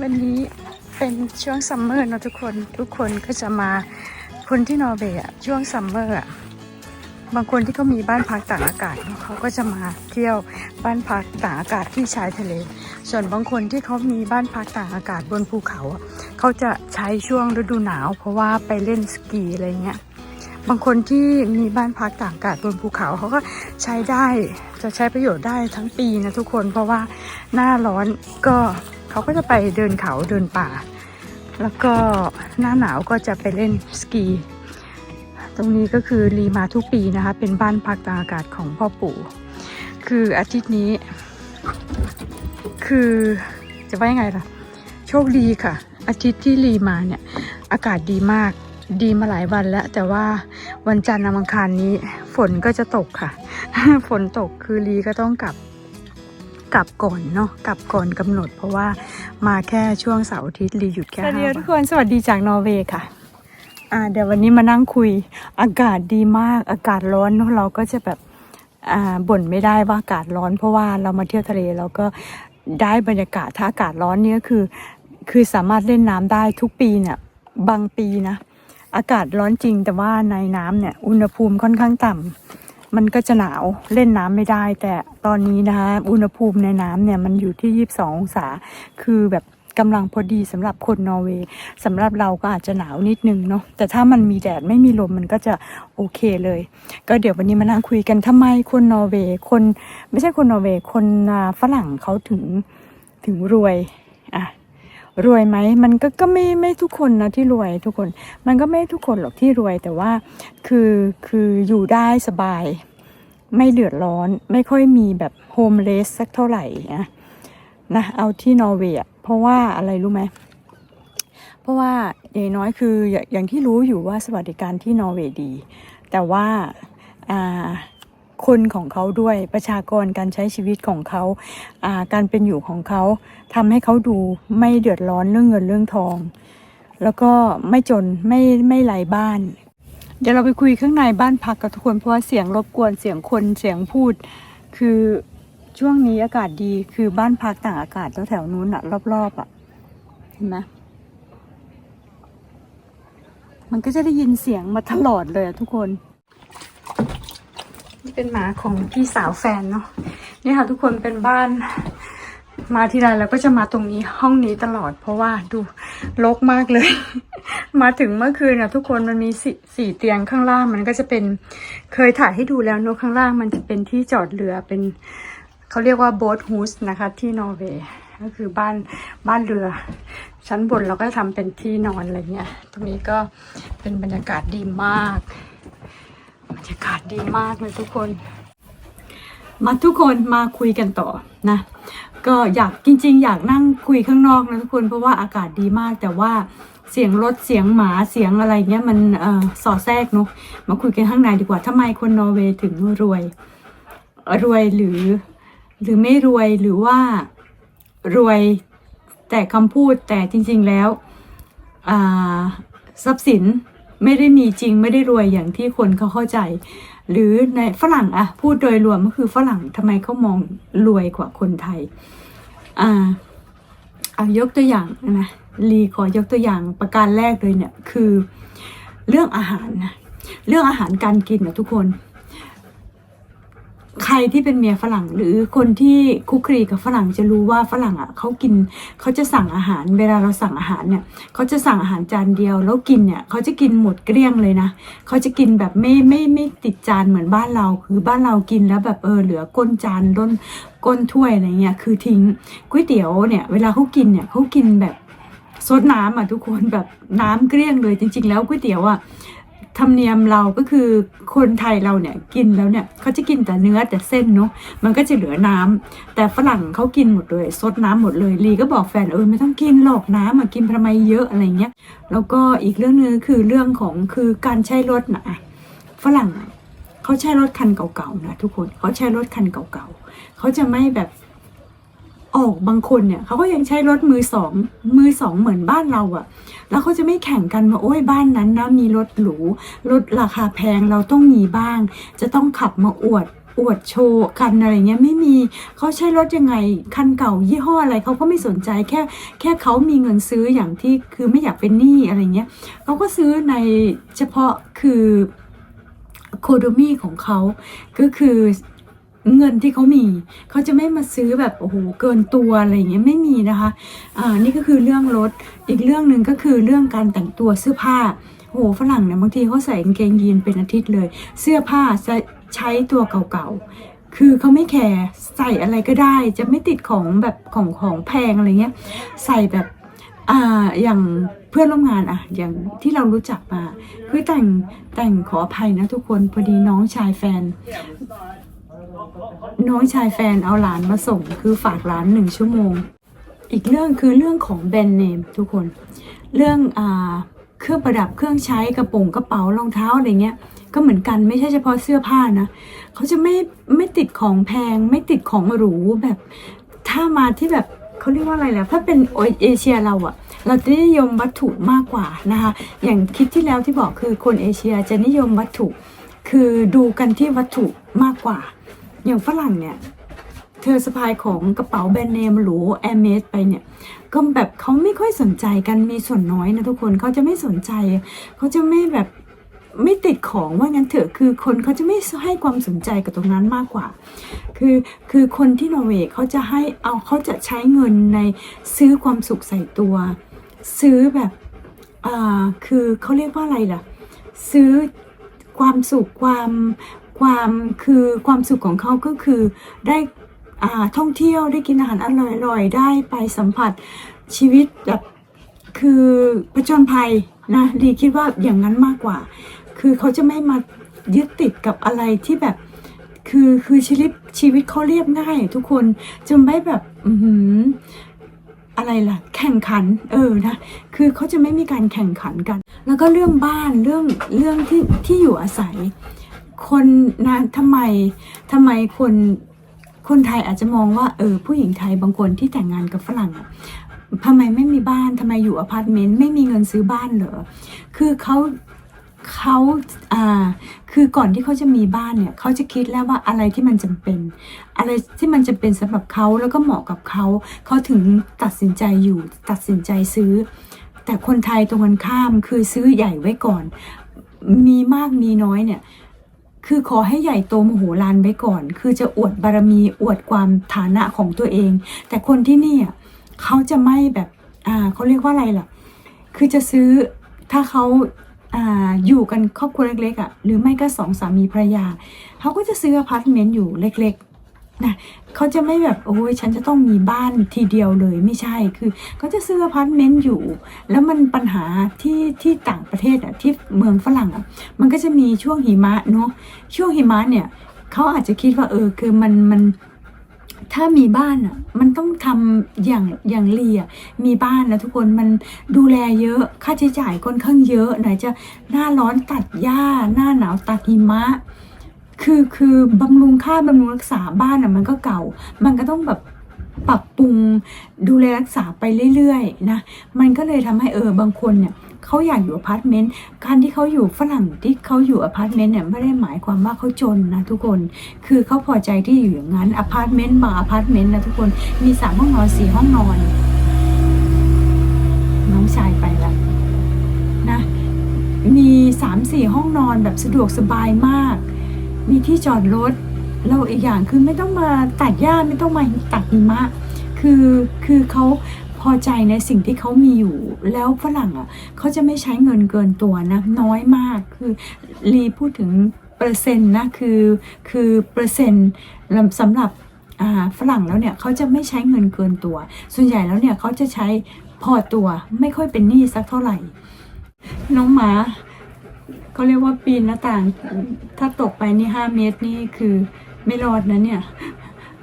วันนี้เป็นช่วงซัมเมอร์นะทุกคนทุกคนก็จะมาคนที่นอร์เวย์ช่วงซัมเมอร์บางคนที่เขามีบ้านพักตากอากาศเขาก็จะมาเที่ยวบ้านพักตากอากาศที่ชายทะเล ส่วนบางคนที่เขามีบ้านพักตากอากาศบนภูเขา เขาจะใช้ช่วงฤดูหนาว เพราะว่าไปเล่นสกีอะไรเงี้ยบางคนที่มีบ้านพักตากอากาศบนภูเขาเขาก็ใช้ได้จะใช้ประโยชน์ได้ทั้งปีนะทุกคน เพราะว่าหน้าร้อนก็ เขาก็จะไปเดินเขาเดินป่า แล้วก็หน้าหนาวก็จะไปเล่นสกี ตรงนี้ก็คือรีมาทุกปีนะคะ เป็นบ้านพักตากอากาศของพ่อปู่ คืออาทิตย์นี้ คือจะว่ายังไงล่ะ โชคดีค่ะ อาทิตย์ที่รีมาเนี่ย อากาศดีมากดีมาหลายวันแล้ว แต่ว่าวันจันทร์อังคารนี้ ฝนก็จะตกค่ะ ฝนตกคือลีก็ต้องกลับ กลับก่อนเนาะกลับก่อนกำหนด เพราะว่ามาแค่ช่วงเสาร์อาทิตย์ลีหยุดแค่สวัสดีห้าทุกวันคนสวัสดีจากนอร์เวย์ค่ะอ่าเดี๋ยววันนี้มานั่งคุยอากาศดีมากอากาศร้อนเนอะเราก็จะแบบอ่าบ่นไม่ได้ว่าอากาศร้อน เพราะว่าเรามาเที่ยวทะเลเราก็ได้บรรยากาศถ้าอากาศร้อนเนี่ยคือ คือสามารถเล่นน้ำได้ทุกปีเนี่ยบางปีนะอากาศร้อนจริงแต่ว่าในน้ำเนี่ยอุณหภูมิค่อนข้างต่ำ มันก็จะหนาวเล่นน้ำไม่ได้ แต่ตอนนี้นะคะอุณหภูมิในน้ำเนี่ยมันอยู่ที่ 22 องศา คือแบบกำลังพอดีสำหรับคนนอร์เวย์สำหรับเราก็อาจจะหนาวนิดนึงเนาะแต่ถ้ามันมีแดดไม่มีลมมันก็จะโอเคเลย ก็เดี๋ยววันนี้มานั่งคุยกันทำไมคนนอร์เวย์คน ไม่ใช่คนนอร์เวย์คนฝรั่งเขาถึงถึงรวย รวยไหมมันก็ก็ไม่ไม่ทุกคนนะที่รวยทุกคน มันก็ไม่ทุกคนหรอกที่รวยแต่ว่าคือคืออยู่ได้สบาย ไม่เดือดร้อนไม่ค่อยมีแบบโฮมเลสสักเท่าไหร่นะนะเอาที่นอร์เวย์เพราะว่าอะไรรู้ไหมเพราะว่าอย่างน้อยคืออย่างที่รู้อยู่ว่าสวัสดิการที่นอร์เวย์ดี แต่ว่าอ่า คนของเขาด้วยประชากรการใช้ชีวิตของเขาาการเป็นอยู่ของเขาทำให้เขาดูไม่เดือดร้อนเรื่องเงินเรื่องทอง แล้วก็ไม่จนไม่ไม่ไร้บ้าน เดี๋ยวเราไปคุยข้างในบ้านพักกับทุกคนเพราะว่าเสียงรบกวนเสียงคนเสียงพูด คือช่วงนี้อากาศดีคือบ้านพักต่างอากาศแถวๆนู้นอะรอบๆอะเห็นไหมมันก็จะได้ยินเสียงมาตลอดเลยทุกคน นี่เป็นหมาของพี่สาวแฟนเนาะนี่ค่ะทุกคนเป็นบ้านมาทีไรเราก็จะมาตรงนี้ห้องนี้ตลอด เพราะว่าดูรกมากเลย มาถึงเมื่อคืนนะทุกคนมันมีสสี่เตียงข้างล่าง มันก็จะเป็นเคยถ่ายให้ดูแล้วนอะข้างล่าง มันจะเป็นที่จอดเรือเป็นเขาเรียกว่าโบ๊ทฮูสนะคะ ที่นอร์เวย์ก็คือบ้านบ้านเรือ ชั้นบนเราก็ทำเป็นที่นอนอะไรเงี้ยตรงนี้ก็เป็นบรรยากาศดีมาก บรรยากาศดีมากเลยทุกคน มาทุกคนมาคุยกันต่อนะ ก็อยากจริง ๆ อยากนั่งคุยข้างนอกนะทุกคนเพราะว่าอากาศดีมากแต่ว่าเสียงรถเสียงหมาเสียงอะไรเงี้ยมันออสอดแทรกเนาะมาคุยกันข้างในดีกว่าทำไมคนนอร์เวย์ถึงรวย รวยหรือ หรือไม่รวยหรือว่ารวยแต่คำพูดแต่จริง ๆแล้วอ่าทรัพย์สิน ไม่ได้มีจริงไม่ได้รวยอย่างที่คนเขาเข้าใจ หรือในฝรั่งอะพูดโดยรวมก็คือฝรั่งทำไมเขามองรวยกว่าคนไทยอ่าเอายกตัวอย่างนะลีขอยกตัวอย่างประการแรกเลยเนี่ยคือเรื่องอาหารนะเรื่องอาหารการกินนะทุกคน ใครที่เป็นเมียฝรั่งหรือคนที่คุกคลีกับฝรั่งจะรู้ว่าฝรั่งอะเขากินเขาจะสั่งอาหาร เวลาเราสั่งอาหารเนี่ยเขาจะสั่งอาหารจานเดียว แล้วกินเนี่ยเขาจะกินหมดเกลี้ยงเลยนะเขาจะกินแบบไม่ไม่ไม่ติดจานเหมือนบ้านเรา คือบ้านเรากินแล้วแบบเออเหลือก้นจานล้นก้นถ้วยอะไรเงี้ยคือทิ้งก๋วยเตี๋ยวเนี่ยเวลาเขากินเนี่ยเขากินแบบซดน้ำอะทุกคนแบบน้ำเกลี้ยงเลยจริง ๆ แล้วก๋วยเตี๋ยวอะ ธรรมเนียมเราก็คือคนไทยเราเนี่ยกินแล้วเนี่ยเขาจะกินแต่เนื้อแต่เส้นเนาะมันก็จะเหลือน้ำแต่ฝรั่งเขากินหมดเลยซดน้ำหมดเลยลีก็บอกแฟนเออไม่ต้องกินหรอกน้ำมากินทำไมเยอะอะไรเงี้ยแล้วก็อีกเรื่องนึงคือเรื่องของคือการใช้รถนะฝรั่งเขาใช้รถคันเก่าๆนะทุกคนเขาใช้รถคันเก่าๆเขาจะไม่แบบ ออกบางคนเนี่ยเขาก็ยังใช้รถมือสองมือสองเหมือนบ้านเราอะแล้วเขาจะไม่แข่งกันว่าโอ้ยบ้านนั้นนะมีรถหรูรถราคาแพงเราต้องมีบ้าง จะต้องขับมาอวดอวดโชว์กันอะไรเงี้ยไม่มีเขาใช้รถยังไงคันเก่ายี่ห้ออะไรเขาก็ไม่สนใจแค่แค่เขามีเงินซื้ออย่างที่คือไม่อยากเป็นหนี้อะไรเงี้ยเขาก็ซื้อในเฉพาะคือโคโดมีของเขาก็คือ เงินที่เขามี เขาจะไม่มาซื้อแบบโอ้โหเกินตัวอะไรอย่างเงี้ยไม่มีนะคะอ่านี่ก็คือเรื่องรถอีกเรื่องหนึ่งก็คือเรื่องการแต่งตัวเสื้อผ้าโอ้โหฝรั่งเนี่ยบางทีเขาใส่กางเกงยีนเป็นอาทิตย์เลย เสื้อผ้าจะใช้ตัวเก่าๆ คือเขาไม่แคร์ใส่อะไรก็ได้ จะไม่ติดของแบบของของแพงอะไรเงี้ย ใส่แบบอ่าอย่างเพื่อนร่วมงานอะอย่างที่เรารู้จักมา คือแต่งแต่งขออภัยนะทุกคนพอดีน้องชายแฟน น้องชายแฟนเอาหลานมาส่งคือฝากหลานหนึ่งชั่วโมง อีกเรื่องคือเรื่องของแบรนด์เนมทุกคน เรื่องอ่าเครื่องประดับเครื่องใช้กระโปรงกระเป๋ารองเท้าอะไรเงี้ย ก็เหมือนกันไม่ใช่เฉพาะเสื้อผ้านะเขาจะไม่ไม่ติดของแพง ไม่ติดของหรูแบบ ถ้ามาที่แบบเขาเรียกว่าอะไรแล่ะถ้าเป็นเอเชียเราอะเราจะนิยมวัตถุมากกว่านะคะ อย่างคลิปที่แล้วที่บอกคือคนเอเชียจะนิยมวัตถุ คือดูกันที่วัตถุมากกว่า อย่างฝรั่งเนี่ย เธอสะพายของกระเป๋าแบรนด์เนมหรูแอมเมสไปเนี่ย ก็แบบเขาไม่ค่อยสนใจกันมีส่วนน้อยนะทุกคนเขาจะไม่สนใจ เขาจะไม่แบบไม่ติดของว่างั้นเถอะคือคนเขาจะไม่ให้ความสนใจกับตรงนั้นมากกว่า คือคือคนที่นอร์เวย์เขาจะให้เอาเขาจะใช้เงินในซื้อความสุขใส่ตัว ซื้อแบบอ่าคือเขาเรียกว่าอะไรล่ะ ซื้อความสุขความ ความคือความสุขของเขาก็คือได้ท่องเที่ยวได้กินอาหารอร่อยๆ ได้ไปสัมผัสชีวิตแบบคือผจญภัยนะลีคิดว่าอย่างนั้นมากกว่า คือเขาจะไม่มายึดติดกับอะไรที่แบบ คือคือชีวิตชีวิตเขาเรียบง่าย ทุกคนจะไม่แบบอือะไรล่ะ แข่งขัน เออนะคือเขาจะไม่มีการแข่งขันกัน แล้วก็เรื่องบ้านเรื่องเรื่องที่ที่อยู่อาศัย คนนะทำไมทำไมคนคนไทยอาจจะมองว่าเออผู้หญิงไทยบางคนที่แต่งงานกับฝรั่งอะทำไมไม่มีบ้านทำไมอยู่อพาร์ตเมนต์ไม่มีเงินซื้อบ้านเหรอคือเขาเขาอ่าคือก่อนที่เขาจะมีบ้านเนี่ยเขาจะคิดแล้วว่าอะไรที่มันจำเป็น อะไรที่มันจะเป็นสำหรับเขาแล้วก็เหมาะกับเขาเขาถึงตัดสินใจอยู่ตัดสินใจซื้อ แต่คนไทยตรงกันข้ามคือซื้อใหญ่ไว้ก่อน มีมากมีน้อยเนี่ย คือขอให้ใหญ่โตมโหฬารไว้ก่อน คือจะอวดบารมีอวดความฐานะของตัวเอง แต่คนที่นี่อะเขาจะไม่แบบอ่าเขาเรียกว่าอะไรล่ะ คือจะซื้อถ้าเขาอ่าอยู่กันครอบครัวเล็กๆอะหรือไม่ก็สองสามีภรรยาเขาก็จะซื้ออพาร์ตเมนต์อยู่เล็กๆ นะเขาจะไม่แบบโอ้ยฉันจะต้องมีบ้านทีเดียวเลยไม่ใช่คือเขาจะซื้ออพาร์ตเมนต์อยู่ แล้วมันปัญหาที่ที่ต่างประเทศอะที่เมืองฝรั่งอะมันก็จะมีช่วงหิมะเนาะช่วงหิมะเนี่ยเขาอาจจะคิดว่าเออคือมันมันถ้ามีบ้านอะมันต้องทำอย่างอย่างเรียมีบ้านนะทุกคนมันดูแลเยอะค่าใช้จ่ายค่อนข้างเยอะไหนจะหน้าร้อนตัดหญ้าหน้าหนาวตัดหิมะ คือคือบำรุงค่าบำรุงรักษาบ้านอะมันก็เก่า มันก็ต้องแบบปรับปรุงดูแลรักษาไปเรื่อยๆนะ มันก็เลยทำให้เออบางคนเนี่ยเขาอยากอยู่อพาร์ตเมนต์ การที่เขาอยู่ฝรั่งที่เขาอยู่อพาร์ตเมนต์เนี่ยไม่ได้หมายความว่าเขาจนนะทุกคน คือเขาพอใจที่อยู่อย่างนั้นอพาร์ตเมนต์บางอพาร์ตเมนต์นะทุกคน มีสามห้องนอนสี่ห้องนอน น้องชายไปละนะ มีสามสี่ห้องนอนแบบสะดวกสบายมาก มีที่จอดรถเราอีกอย่างคือไม่ต้องมาตัดหญ้าไม่ต้องมาตัดหิมะ คือคือเขาพอใจในสิ่งที่เขามีอยู่ แล้วฝรั่งอะเขาจะไม่ใช้เงินเกินตัวนะน้อยมากคือรีพูดถึงเปอร์เซ็นต์นะคือคือเปอร์เซ็นต์สำหรับฝรั่งแล้วเนี่ยเขาจะไม่ใช้เงินเกินตัว ส่วนใหญ่แล้วเนี่ยเขาจะใช้พอตัวไม่ค่อยเป็นหนี้สักเท่าไหร่ น้องหมา เขาเรียกว่าปีนหน้าต่าง ถ้าตกไปนี่ห้าเมตรนี่คือไม่รอดนะเนี่ย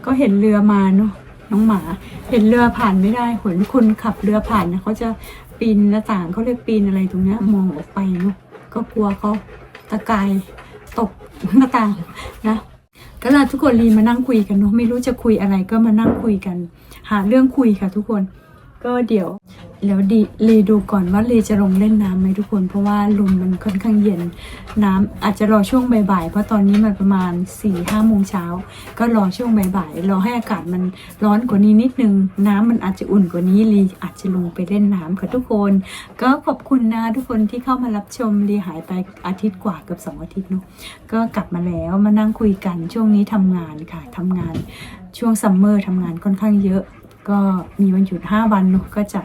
ก็เห็นเรือมาเนาะน้องหมา เห็นเรือผ่านไม่ได้เห็นคนขับเรือผ่านนะเขาจะปีนหน้าต่างเขาเรียกปีนอะไรตรงเนี้ยมองออกไปเนาะก็กลัวเขาตะกายตกหน้าต่างนะก็เลยทุกคนรีมานั่งคุยกันเนาะไม่รู้จะคุยอะไรก็มานั่งคุยกัน หาเรื่องคุยค่ะทุกคน ก็เดี๋ยวแล้วดีลีดูก่อนว่าลีจะลงเล่นน้ำไหมทุกคน เพราะว่าลมมันค่อนข้างเย็น น้ำอาจจะรอช่วงบ่ายๆเพราะตอนนี้มันประมาณ4ี่ห้าโมงเช้า ก็รอช่วงบ่ายๆรอให้อากาศมันร้อนกว่านี้นิดนึง น้ำมันอาจจะอุ่นกว่านี้ลีอาจจะลงไปเล่นน้ำค่ะทุกคน ก็ขอบคุณนะทุกคนที่เข้ามารับชมลีหายไปอาทิตย์กว่าเกือบสองอาทิตย์เนาะก็กลับมาแล้วมานั่งคุยกันช่วงนี้ทำงานค่ะทำงานช่วงซัมเมอร์ทำงานค่อนข้างเยอะ ก็มีวันหยุด 5 วันเนาะก็จะ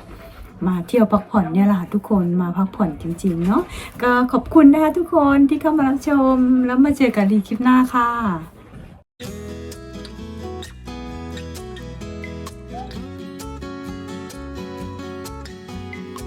มาเที่ยวพักผ่อนเนี่ยแหละทุกคนมาพักผ่อนจริงๆเนาะก็ขอบคุณนะคะทุกคนที่เข้ามารับชม แล้วมาเจอกันดีคลิปหน้าค่ะ